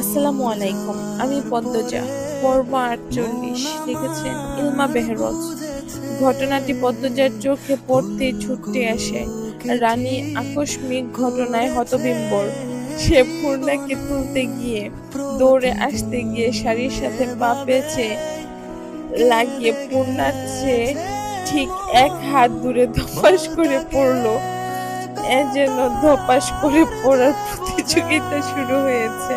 আসসালামু আলাইকুম, আমি পদ্মজা, পর্ব আটচল্লিশ, লিখেছেন ইলমা বেহরজ। ঘটনাটি পদ্মজার চোখে পড়তে ছুটতে আসে। রানী আকস্মিক ঘটনায় হতবিম্বর সে পূর্ণাকে তুলতে গিয়ে, দৌড়ে আসতে গিয়ে শাড়ির সাথে পা পেঁচে লাগিয়ে পূর্ণার চেয়ে ঠিক এক হাত দূরে ধপাস করে পড়ল। যেন ধপাস করে পড়ার প্রতিযোগিতা শুরু হয়েছে।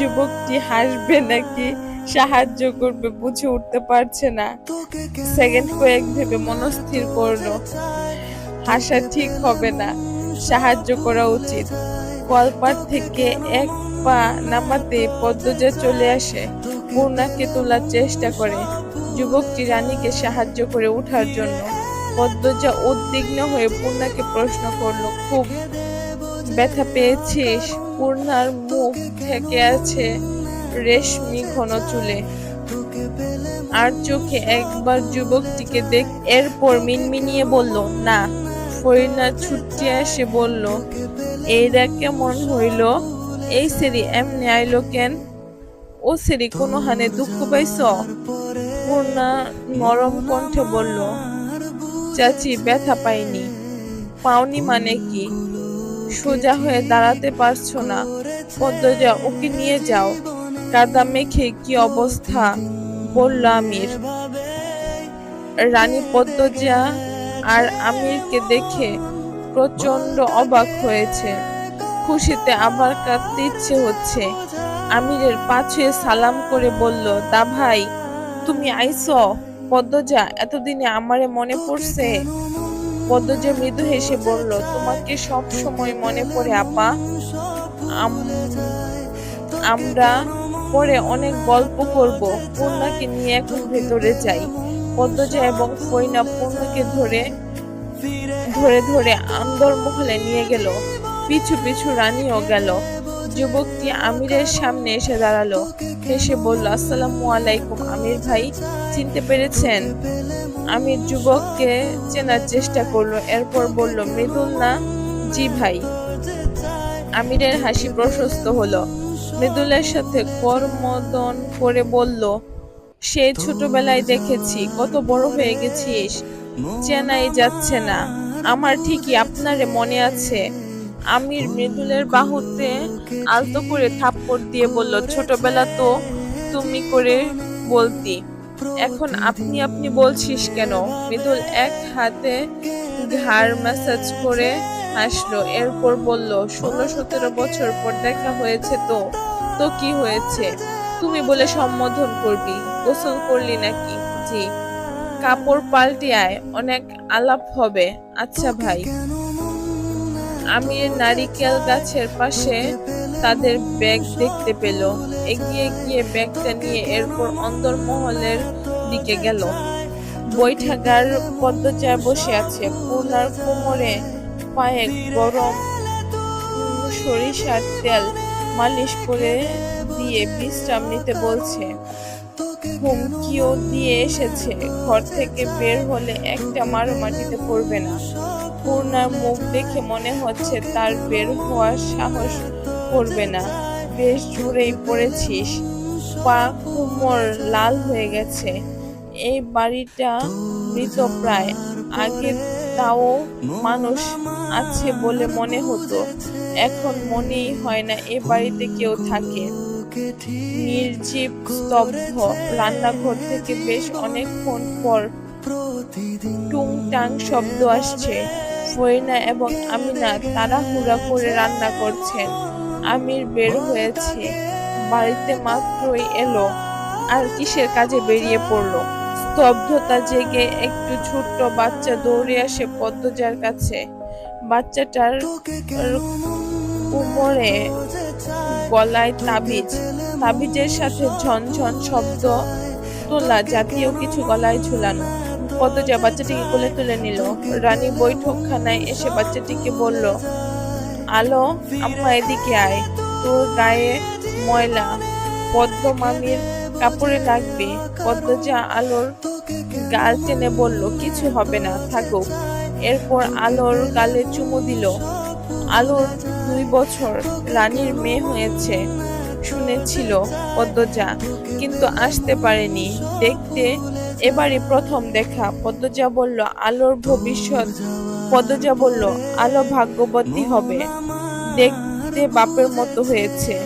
যুবকটি হাসবে নাকি সাহায্য করবে বুঝে উঠতে পারছে না। সেকেন্ড কয়েক ভেবে মনস্থির করল। হাসা ঠিক হবে না, সাহায্য করা উচিত। কলপার থেকে এক পা নামাতে পদ্মজা চলে আসে পূর্ণাকে তোলার চেষ্টা করে। যুবকটি রানীকে সাহায্য করে ওঠার জন্য? পদ্মজা উদ্বিগ্ন হয়ে পূর্ণাকে প্রশ্ন করল, খুব ব্যথা পেয়েছিস? পূর্ণার মুখ থেকে আছে রেশমি ঘন চুলে। আর চোখে একবার যুবকটিকে দেখ, এরপর মিনমিনিয়ে বলল, না। ফরিনা ছুটতে এসে বলল এইটা কেমন হইল? এই সেরি এমনি আইলো কেন? ও সেরি কোনো হানে দুঃখ পাইছ? পূর্ণা নরম কণ্ঠে বলল, চাচি, ব্যথা পাইনি। পাওনি মানে কি? সোজা হয়ে দাঁড়াতে পারছ না। পদ্মজা, ওকে নিয়ে যাও। কাদা মেখে কি অবস্থা? বলল আমির। রানী পদ্মজা আর আমিরকে দেখে প্রচণ্ড অবাক হয়েছে। খুশিতে আবার কাঁদতে ইচ্ছে হচ্ছে। আমিরের পাছে সালাম করে বলল, দা ভাই, তুমি আইস? পদ্মজা, এতদিনে আমারে মনে পড়ছে? পদ্মজা মৃদু হেসে বলল, তোমাকে সব সময় মনে পড়ে, আপা। আম- আমরা পরে অনেক গল্প করব, পূর্ণাকে নিয়ে এখন ভেতরে যাই। পদ্মজা এবং ফইনা পূর্ণাকে ধরে ধরে ধরে আন্দরমহলে নিয়ে গেল। পিছু পিছু রানীও গেল। যুবকটি আমিরের সামনে এসে দাঁড়াল। হেসে বলল, আসসালামু আলাইকুম, আমির ভাই, চিনতে পেরেছেন? আমির যুবককে চেনার চেষ্টা করল, এরপর বলল মৃদুল না জি ভাই। আমিরের হাসি প্রশস্ত হলো। মৃদুলের সাথে করমদন করে বলল, সে ছোটবেলায় দেখেছি, কত বড় হয়ে গেছিস। চেনাই যাচ্ছে না। আমার ঠিকই আপনারে মনে আছে। আমির মৃদুলের বাহুতে আলতো করে থাপ্পড় দিয়ে বলল, ছোটবেলা তো তুমি করে বলতি। এখন আপনি আপনি বলছিস কেন? মৃদুল এক হাতে ঘাড় ম্যাসাজ করে হাসলো, এরপর বলল, ষোলো, সতেরো বছর পর দেখা হয়েছে তো? তো কি হয়েছে? তুমি বলে সম্বোধন করবি, গোসল করলি নাকি? জি। কাপড় পাল্টে আয়, অনেক আলাপ হবে। আচ্ছা ভাই। আমি নারিকেল গাছের পাশে তাদের ব্যাগ দেখতে পেল। এগিয়ে গিয়ে ব্যাগটা নিয়ে এরপর অন্দরমহলের দিকে গেল। বৈঠাগার পদ্মচায় বসে আছে। পূর্ণার কোমরে পায়ে গরম সরিষার তেল মালিশ করে দিয়ে বিশ্রাম নিতে বলছে। হুমকিও দিয়ে এসেছে। ঘর থেকে বের হলে একটা মারো মাটিতে পড়বে না। পূর্ণার মুখ দেখে মনে হচ্ছে তার বের হওয়ার সাহস করবে না। বেশ জোরেই পড়েছিস। পা কুমোর লাল হয়ে গেছে। এই বাড়িটা মৃত প্রায়। আগে তাও মানুষ আছে বলে মনে হতো। এখন মনেই হয় না এ বাড়িতে কেউ থাকে। নির্জীব, স্তব্ধ রান্নাঘর থেকে বেশ অনেকক্ষণ পর টুংটাং শব্দ আসছে। ফরিনা এবং আমিনা তাড়াহুড়া করে রান্না করছেন। আমির বের হয়েছে। বাড়িতে মাত্রই এলো আর কিসের কাজে বেরিয়ে পড়ল। স্তব্ধতা জেগে একটু ছোট্ট বাচ্চা দৌড়ে আসে পদ্মজার কাছে। বাচ্চাটার কোমরে গলায় তাবিজ। তাবিজের সাথে ঝনঝন শব্দ তোলা জাতীয় কিছু গলায় ঝুলানো। পদ্মজা বাচ্চাটিকে কোলে তুলে নিল। রানী বৈঠকখানায় এসে বাচ্চাটিকে বলল আলো আম্মা এদিকে আয়। তোর গায়ে ময়লা, পদ্ম মামির কাপড়ে লাগবে। পদ্মজা আলোর গাল টেনে বলল, কিছু হবে না, থাকুক। এরপর আলোর গালে চুমু দিল। আলোর দুই বছর রানীর মেয়ে হয়েছে, শুনেছিল পদ্মজা, কিন্তু আসতে পারেনি। দেখতে এবারই প্রথম দেখা। পদ্মজা বলল, আলোর ভবিষ্যৎ। পদ্মজা বলল, আলো ভাগ্যবতী হবে। দেখতে বাপের মতো হয়েছে।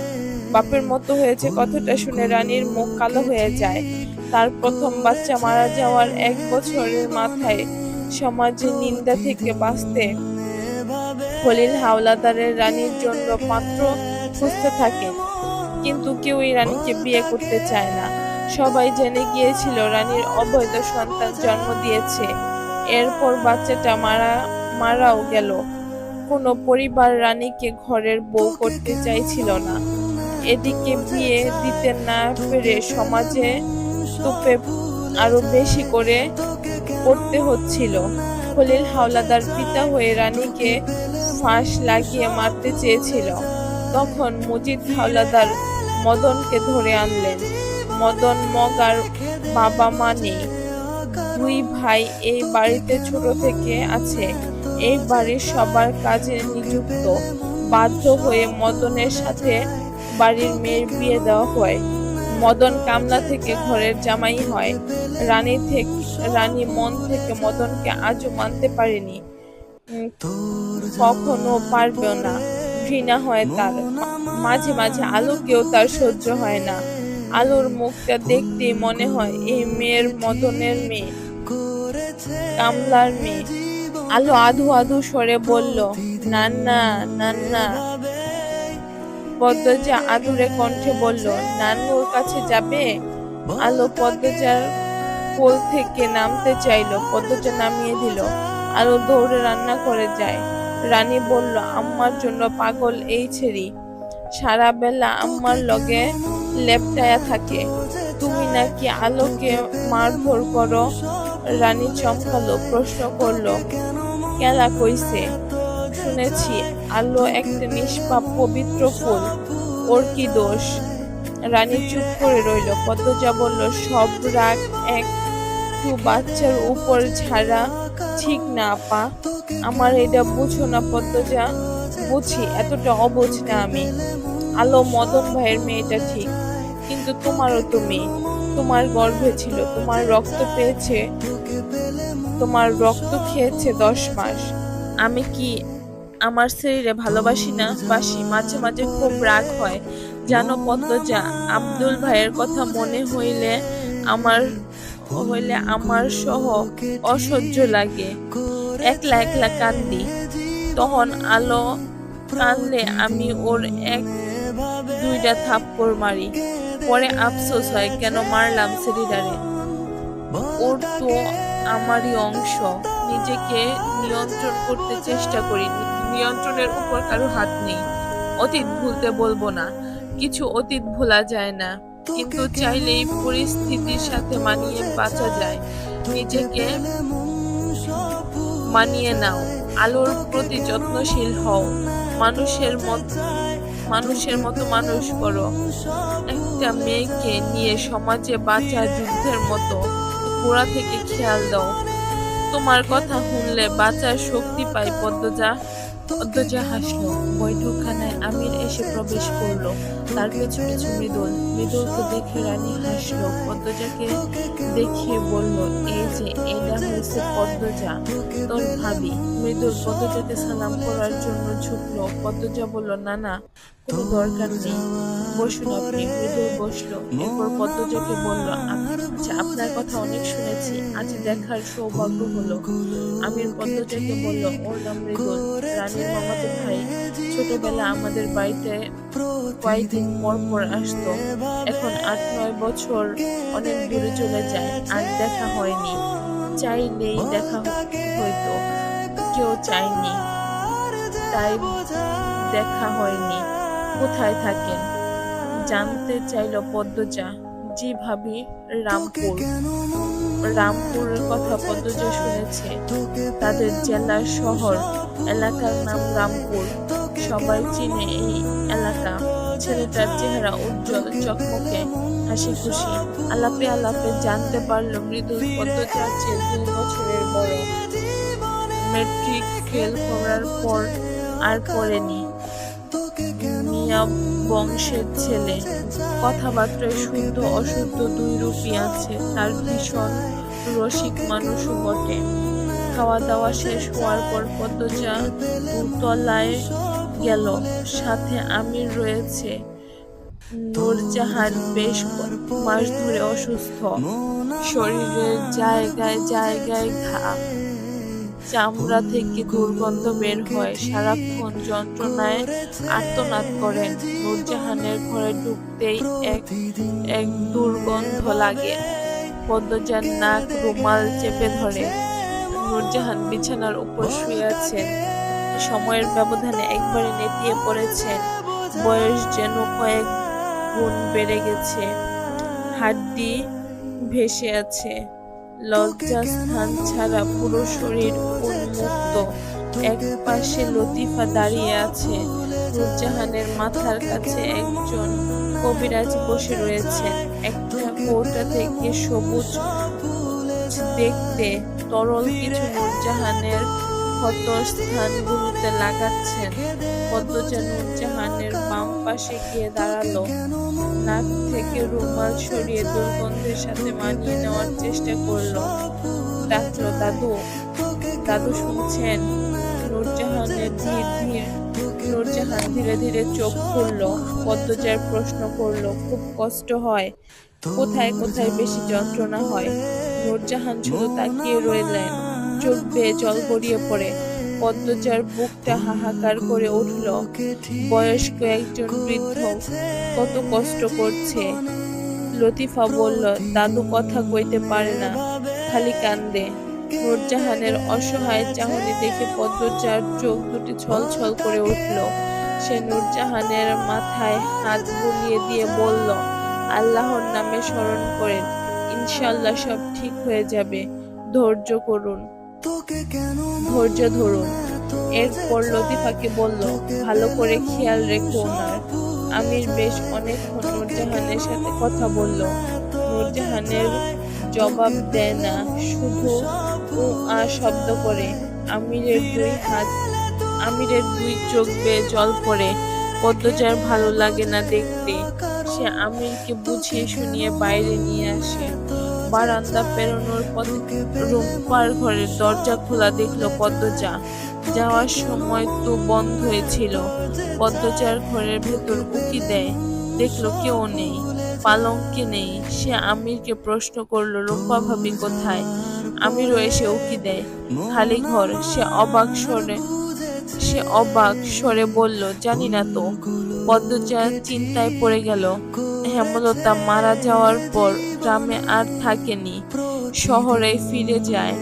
বাপের মতো হয়েছে কথাটা শুনে রানীর মুখ কালো হয়ে যায়। তার প্রথম বাচ্চা মারা যাওয়ার এক বছরের মাথায় সমাজে নিন্দা থেকে বাঁচতে খলিল হাওলাদারের রানীর জন্য পাত্র খুঁজতে থাকেন কিন্তু কেউই রানীকে বিয়ে করতে চায় না। সবাই জেনে গিয়েছিল রানীর অবৈধ সন্তান জন্ম দিয়েছে। এরপর বাচ্চাটা মারা মারাও গেল। কোনো পরিবার রানীকে ঘরের বউ করতে চাইছিল না। এদিকে বিয়ে দিতে না পেরে সমাজে তোপে আরও বেশি করে করতে হচ্ছিল। খলিল হাওলাদার পিতা হয়ে রানীকে ফাঁস লাগিয়ে মারতে চেয়েছিল। তখন মুজিদ হাওলাদার মদনকে ধরে আনলেন। মদন মগার বাবা মা নেই। দুই ভাই এই বাড়িতে ছোট থেকে আছে। এই বাড়ির সবার কাজে নিযুক্ত। বাধ্য হয়ে মদনের সাথে বাড়ির মেয়ের বিয়ে দেওয়া হয়। মদন কামলা থেকে ঘরের জামাই হয়। রানী থেকে, রানী মন থেকে মদনকে আজও মানতে পারেনি। কখনো পারবেও না। ঘৃণা হয় তার। মাঝে মাঝে আলোকেও তার সহ্য হয় না। আলোর মুখটা দেখতে মনে হয় এই মেয়ের মদনের মেয়ে, কামলার মেয়ে। আলো আধু আধু সরে বলল, নান্না নান্না। পদ্মজা আদুরে কণ্ঠে বলল নান্নুর কাছে যাবে? আলো পদ্মজার কোল থেকে নামতে চাইলো। পদ্মজা নামিয়ে দিল। আলো দৌড়ে রান্না করে যায়। রানী বলল, আম্মার জন্য পাগল এই ছেড়ি। সারা বেলা আম্মার লগে লেপটায়া থাকে। তুমি নাকি আলোকে মারধর করো? রানী চমকালো, প্রশ্ন করল, কেলা কইছে? শুনেছি, আলো একটা নিষ্পাপ পবিত্র ফুল। ওর কি দোষ? রানী চুপ করে রইল। পদ্মজা বলল, সব রাগ এক, একটু বাচ্চার উপর ছাড়া ঠিক না, আপা। আমার এটা বুঝো না, পদ্মজা। বুঝি, এতটা অবুঝ না আমি। আলো মদন ভাইয়ের মেয়েটা ঠিক। কিন্তু তোমারও তুমি। তোমার গর্ভে ছিল, তোমার রক্ত পেয়েছে, তোমার রক্ত খেয়েছে দশ মাস। আমি কি আমার শরীরে ভালোবাসি না? বাসি, মাঝে মাঝে খুব রাগ হয়। জানো পদ্মজা, আব্দুল ভাইয়ের কথা মনে হইলে আমার হইলে আমার সহ অসহ্য লাগে। একলা একলা কান্দি। তখন আলো কানলে আমি ওর এক দুইটা থাপ্পড় মারি। পরে আফসোস হয়, কেন মারলাম সেরিডারে ওর তো আমারই অংশ। নিজেকে নিয়ন্ত্রণ করতে চেষ্টা করি। নিয়ন্ত্রণের উপর কারও হাত নেই। অতীত ভুলতে বলব না। কিছু অতীত ভোলা যায় না। কিন্তু চাইলেই পরিস্থিতির সাথে মানিয়ে বাঁচা যায়। নিজেকে মানিয়ে নাও। আলোর প্রতি যত্নশীল হও। মানুষের মত মানুষের মতো মানুষ করো। একটা মেয়েকে নিয়ে সমাজে বাঁচা যুদ্ধের মতো। গোড়া থেকে খেয়াল দাও। তোমার কথা শুনলে বাঁচার শক্তি পাই, পদ্মজা। আমির এসে প্রবেশ করল। তার পেছু মৃদুল। মৃদুলকে দেখে রানী হাসলো। পদ্মজাকে দেখিয়ে বলল এই যে, এটা হয়েছে পদ্মজা তোর ভাবি। মৃদুল পদ্মজাকে সালাম করার জন্য পদ্মজা বলল, না না, কোনো দরকার নেই। বসুন আপনি। মৃদুল বসল। এরপর পদ্মজাকে বলল আচ্ছা আপনার কথা অনেক শুনেছি। আজ দেখার সৌভাগ্য হলো। আমির পদ্মজাকে বলল, ওর নাম মৃদুল। রানীর মামাতো ভাই ছোটবেলা আমাদের বাড়িতে কয়েকদিন পর পর আসতো। এখন আট, নয় বছর অনেক দূরে চলে যায়, আর দেখা হয়নি। চাইলেই দেখা হইতো কেউ চায়নি। তাই দেখা হয়নি। কোথায় থাকেন? জানতে চাইল পদ্মজা। জি ভাবি, রামপুর। রামপুরের কথা পদ্মজা শুনেছে। তাদের জেলা শহর এলাকার নাম রামপুর। সবাই চিনে এই এলাকা। ছেলেটার চেহারা উজ্জ্বল, চকমকে হাসি খুশি আলাপে আলাপে জানতে পারল মৃদুল পদ্মজার চেয়ে দুই বছরের বড়। মেট্রিক ফেল করার পর আর পড়েনি। মিয়া বংশের ছেলে। কথাবার্তায় শুদ্ধ, অশুদ্ধ দুই রূপই আছে। তার ভীষণ রসিক মানুষও বটে। খাওয়া দাওয়া শেষ হওয়ার পর পদ্মজা তলায় গেল। সাথে আমির রয়েছে। নূরজাহান বেশ মাস ধরে অসুস্থ। শরীরের জায়গায় জায়গায় ঘা। চামড়া থেকে দুর্গন্ধ বের হয়। সারাক্ষণ যন্ত্রণায় আর্তনাদ করেন নূরজাহানের ঘরে ঢুকতেই এক এক দুর্গন্ধ লাগে। পদ্মজার নাক রুমাল চেপে ধরে। নূরজাহান বিছানার উপর শুয়ে আছেন সময়ের ব্যবধানে একবারে নেতিয়ে পড়েছেন। বয়স যেন কয়েক গুণ বেড়ে গেছে। হাড্ডি ভেসে আছে। লজ্জাস্থান ছাড়া পুরো শরীর উন্মুক্ত। এক পাশে লতিফা দাঁড়িয়ে আছে। নূরজাহানের মাথার কাছে একজন কবিরাজ বসে রয়েছে। একটা কৌটা থেকে সবুজ দেখতে তরল কিছু নূরজাহানের ক্ষত স্থানগুলোতে লাগাচ্ছেন। পদ্মজা নূরজাহানের বাম পাশে গিয়ে দাঁড়াল। নাক থেকে রুমাল সরিয়ে দুর্গন্ধের সাথে মানিয়ে নেওয়ার চেষ্টা করল। ডাকলো, দাদু দাদু শুনছেন? নূরজাহানের ধীর ধীর, নূরজাহান ধীরে ধীরে চোখ খুললো। পদ্মজার প্রশ্ন করল, খুব কষ্ট হয়। কোথায় কোথায় বেশি যন্ত্রণা হয়? নূরজাহান শুধু তাকিয়ে রইলেন। চোখ বেয়ে জল গড়িয়ে পড়ে। পদ্মজার বুকটা হাহাকার করে উঠল। বয়স্ক একজন বৃদ্ধ কত কষ্ট করছে। লতিফা বলল, দাদু কথা কইতে পারে না। খালি কান্দে। নূরজাহানের অসহায় চাহনি দেখে পদ্মজার চোখ দুটি ছলছল করে উঠল। সে নূরজাহানের মাথায় হাত বুলিয়ে দিয়ে বলল, আল্লাহর নামে স্মরণ করেন। ইনশাল্লাহ সব ঠিক হয়ে যাবে। ধৈর্য করুন ধৈর্য ধরুন। এরপর লতিফাকে বলল ভালো করে খেয়াল রেখো ওনার। আমির বেশ অনেকক্ষণ নূরজাহানের সাথে কথা বলল। নূরজাহানের জবাব দেয় না। শুধু উ আ শব্দ করে আমিরের দুই হাত আমিরের দুই চোখ বেয়ে জল পড়ে। পদ্মজার ভালো লাগে না দেখতে। সে আমিরকে বুঝিয়ে শুনিয়ে বাইরে নিয়ে আসে। বারান্দা পেরোনোর পথে রুম্পার ঘরের দরজা খোলা দেখল পদ্মজা। যাওয়ার সময় তো বন্ধ হয়েছিল। পদ্মজার ঘরের ভেতর উকি দেয়। দেখল কেউ নেই, পালঙ্কে নেই। সে আমিরকে প্রশ্ন করল রূপা ভাবি কোথায়? আমিরও এসে উকি দেয়, খালি ঘর। সে অবাক স্বরে সে অবাক স্বরে বলল, জানি না তো। পদ্মজা চিন্তায় পড়ে গেল। হেমলতা মারা যাওয়ার পর গ্রামে আর থাকেনি, শহরে ফিরে যায়।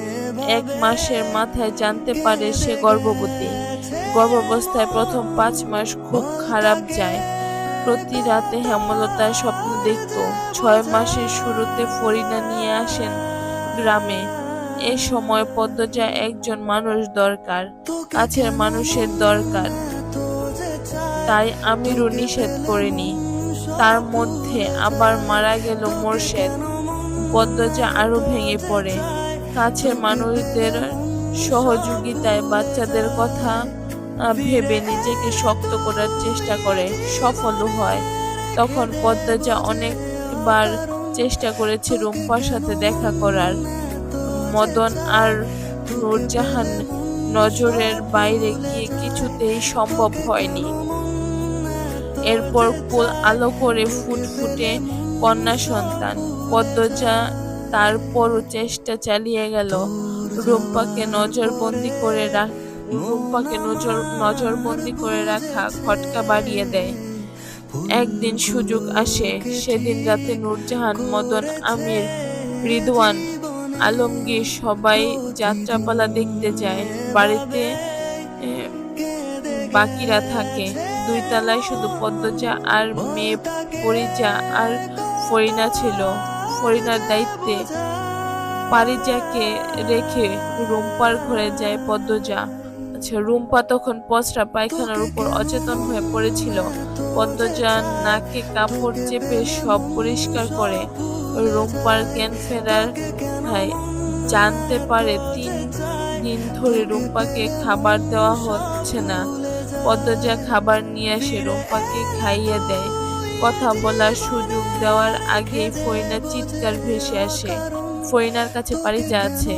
এক মাসের মাথায় জানতে পারে সে গর্ভবতী। গর্ভাবস্থায় প্রথম পাঁচ মাস খুব খারাপ যায়। প্রতি রাতে হেমলতা স্বপ্ন দেখত, ছয় মাসের শুরুতে ফরিনা নিয়ে আসেন গ্রামে। এ সময় পদ্মজা একজন মানুষ দরকার, কাছের মানুষের দরকার। তাই আমিরও নিষেধ করিনি। তার মধ্যে আবার মারা গেল মোর্শেদ। পদ্মজা আরও ভেঙে পড়ে। কাছের মানুষদের সহযোগিতায় বাচ্চাদের কথা ভেবে নিজেকে শক্ত করার চেষ্টা করে সফলও হয়। তখন পদ্মজা অনেকবার চেষ্টা করেছে রুম্পার সাথে দেখা করার। মদন আর নূরজাহান নজরের বাইরে গিয়ে কিছুতেই সম্ভব হয়নি। এরপর কোল আলো করে ফুটফুটে কন্যা সন্তান। পদ্মজা তারপরও চেষ্টা চালিয়ে গেল। রূপাকে নজরবন্দি করে রাখ রূপাকে নজর, নজরবন্দি করে রাখা খটকা বাড়িয়ে দেয়। একদিন সুযোগ আসে, সেদিন রাতে নূরজাহান, মদন, আমির, রিদওয়ান আলমগীর সবাই যাত্রাপালা দেখতে যায়। বাড়িতে বাকিরা থাকে। দুই তলায় শুধু পদ্মজা আর মেয়ে পরিজা আর ফরিনা ছিল। ফরিনার দায়িত্বে পারিজাকে রেখে রুম্পার ঘরে যায় পদ্মজা। আচ্ছা রুম্পা তখন পচরা পায়খানার উপর অচেতন হয়ে পড়েছিল। পদ্মজা নাকে কাপড় চেপে সব পরিষ্কার করে। রুম্পার জ্ঞান ফেরার জানতে পারে তিন দিন ধরে রুম্পাকে খাবার দেওয়া হচ্ছে না। পদ্মজা খাবার নিয়ে আসে রুম্পাকে খাইয়ে দেয়। কথা বলার সুযোগ দেওয়ার আগেই ফরিনা চিৎকার ভেসে আসে। ফরিনার কাছে পারিজা আছে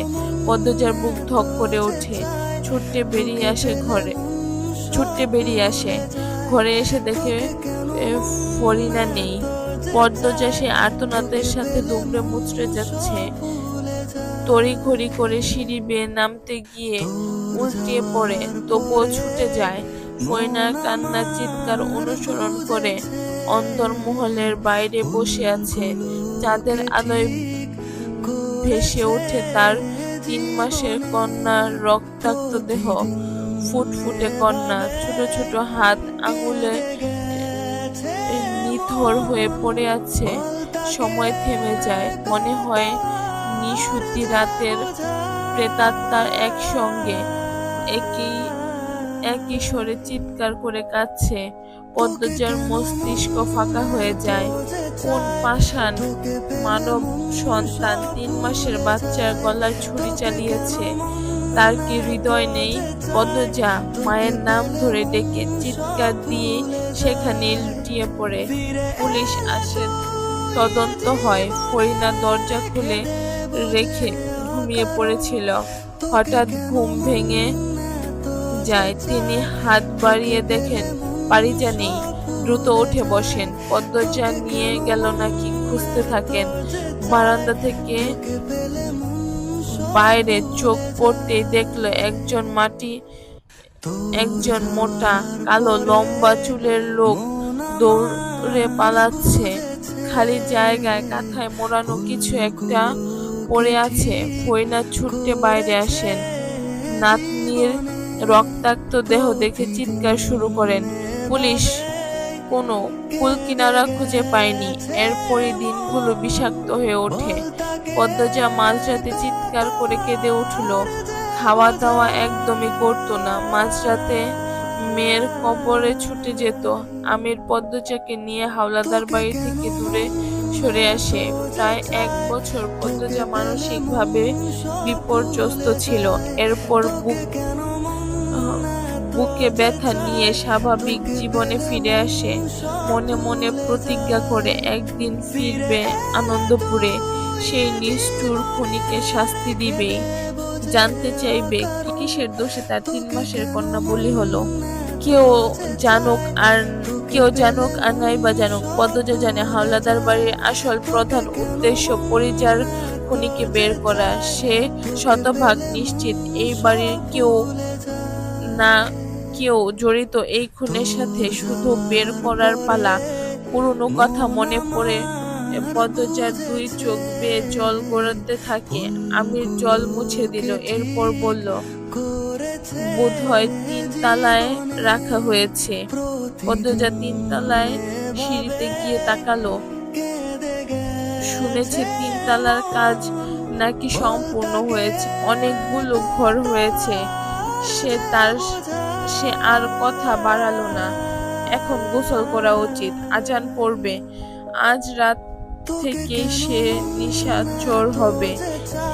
পদ্মজার বুক ধক করে ওঠে। ছুটতে বেরিয়ে আসে ঘরে। ছুটতে বেরিয়ে আসে। ঘরে এসে দেখে ফরিনা নেই। পদ্মজা সে আর্তনাদের সাথে দুমড়ে মুচড়ে যাচ্ছে। তড়িঘড়ি করে সিঁড়ি বেয়ে নামতে গিয়ে উল্টিয়ে পড়ে, তবুও ছুটে যায়। ফরিনার কান্না চিৎকার অনুসরণ করে অন্দরমহলের বাইরে বসে আছে। চাঁদের আলোয় ভেসে ওঠে তার তিন মাসের কন্যার রক্তাক্ত দেহ। ফুটফুটে কন্যা, ছোট ছোট হাত, আঙুলে এ, নিথর হয়ে পড়ে আছে। সময় থেমে যায়। মনে হয় নিশুতি রাতের প্রেতাত্মার একসঙ্গে একই একই স্বরে চিৎকার করে কাঁদছে। পদ্মজার মস্তিষ্ক ফাঁকা হয়ে যায়। কোন পাষাণ মানব সন্তান তিন মাসের বাচ্চার গলায় ছুরি চালিয়েছে? তার কি হৃদয় নেই? পদ্মজা মায়ের নাম ধরে ডেকে চিৎকার দিয়ে সেখানে লুটিয়ে পড়ে পুলিশ আসে। তদন্ত হয়। ফরিনা দরজা খুলে রেখে ঘুমিয়ে পড়েছিল। হঠাৎ ঘুম ভেঙে যায়। তিনি হাত বাড়িয়ে দেখেন পারিজা নেই দ্রুত উঠে বসেন। পদ্মজা নিয়ে গেল নাকি খুঁজতে থাকেন। বারান্দা থেকে বাইরে চোখ পড়তে দেখল একজন মাটি, একজন মোটা, কালো, লম্বা চুলের লোক। দৌড়ে পালাচ্ছে। খালি জায়গায়, কাঁথায় মোড়ানো কিছু একটা পড়ে আছে। ফইনা ছুটতে বাইরে আসেন। নাতনির রক্তাক্ত দেহ দেখে চিৎকার শুরু করেন। পুলিশ, কোনো কুলকিনারা খুঁজে পায়নি। এরপরই দিনগুলো বিষাক্ত হয়ে ওঠে। পদ্মজা মাঝরাতে চিৎকার করে কেঁদে উঠল। খাওয়া দাওয়া একদমই করতো না। মাঝরাতে মেয়ের কবরে ছুটে যেত। আমির পদ্মজাকে নিয়ে হাওলাদার বাড়ি থেকে দূরে সরে আসে। প্রায় এক বছর পদ্মজা মানসিকভাবে বিপর্যস্ত ছিল। এরপর বুক বুকে ব্যথা নিয়ে স্বাভাবিক জীবনে ফিরে আসে। মনে মনে প্রতিজ্ঞা করে একদিন ফিরবে আনন্দপুরে। সেই নিষ্ঠুর খুনিকে শাস্তি দিবে জানতে চাইবে কি কিসের দোষে তার তিন মাসের কন্যা বলি হলো। কেউ জানুক আর কেউ জানুক আর নাই বা জানুক, পদ্মজা জানে হাওলাদার বাড়ির আসল প্রধান উদ্দেশ্য পরিজার খুনিকে বের করা। সে শতভাগ নিশ্চিত এই বাড়ির কেউ না কেউ জড়িত এই খুনের সাথে শুধু বের করার পালা। পুরনো কথা মনে পড়ে, পদ্মজার দুই চোখ বেয়ে জল গড়াতে থাকে। আমির জল মুছে দিল, এরপর বলল বোধ হয় তিন তালায় রাখা হয়েছে। পদ্মজা তিন তালায় সিঁড়িতে গিয়ে তাকালো। শুনেছে তিন তালার কাজ নাকি সম্পূর্ণ হয়েছে, অনেকগুলো ঘর হয়েছে। সে তার, সে আর কথা বাড়ালো না। এখন গোসল করা উচিত, আজান পড়বে। আজ রাত থেকে সে নিশা চোর হবে।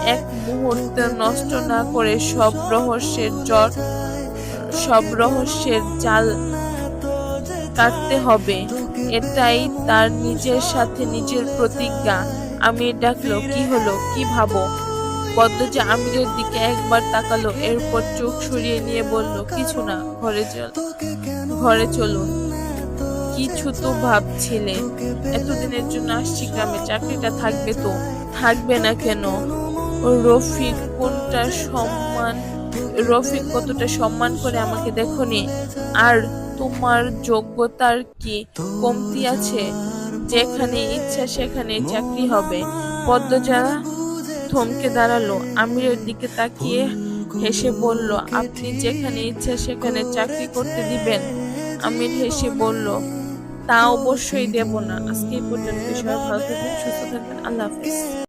এক মুহূর্ত নষ্ট না করে সব রহস্যের জট, সব রহস্যের জাল কাটতে হবে। এটাই তার নিজের সাথে নিজের প্রতিজ্ঞা। আমি ডাকলো, কি হলো? কি ভাবো? পদ্মজা আমিরের দিকে একবার তাকালো, এরপর চোখ সরিয়ে নিয়ে বলল, কিছু না, ঘরে চল, ঘরে চলুন। কিছু তো ভাবছিলে। এতদিনের জন্য আসছি গ্রামে, চাকরিটা থাকবে তো? থাকবে না কেন? রফিক কোনটা সম্মান, রফিক কতটা সম্মান করে আমাকে দেখনি? আর তোমার যোগ্যতার কি কমতি আছে? যেখানে ইচ্ছা সেখানে চাকরি হবে। পদ্মজা থমকে দাঁড়াল। আমিরের দিকে তাকিয়ে হেসে বলল, আপনি যেখানে ইচ্ছা সেখানে চাকরি করতে দিবেন। আমির হেসে বলল, তা অবশ্যই দেব না। আজকে পর্যন্ত সবাই ভালো থাকবেন, সুস্থ থাকবেন। আল্লাহ হাফিজ।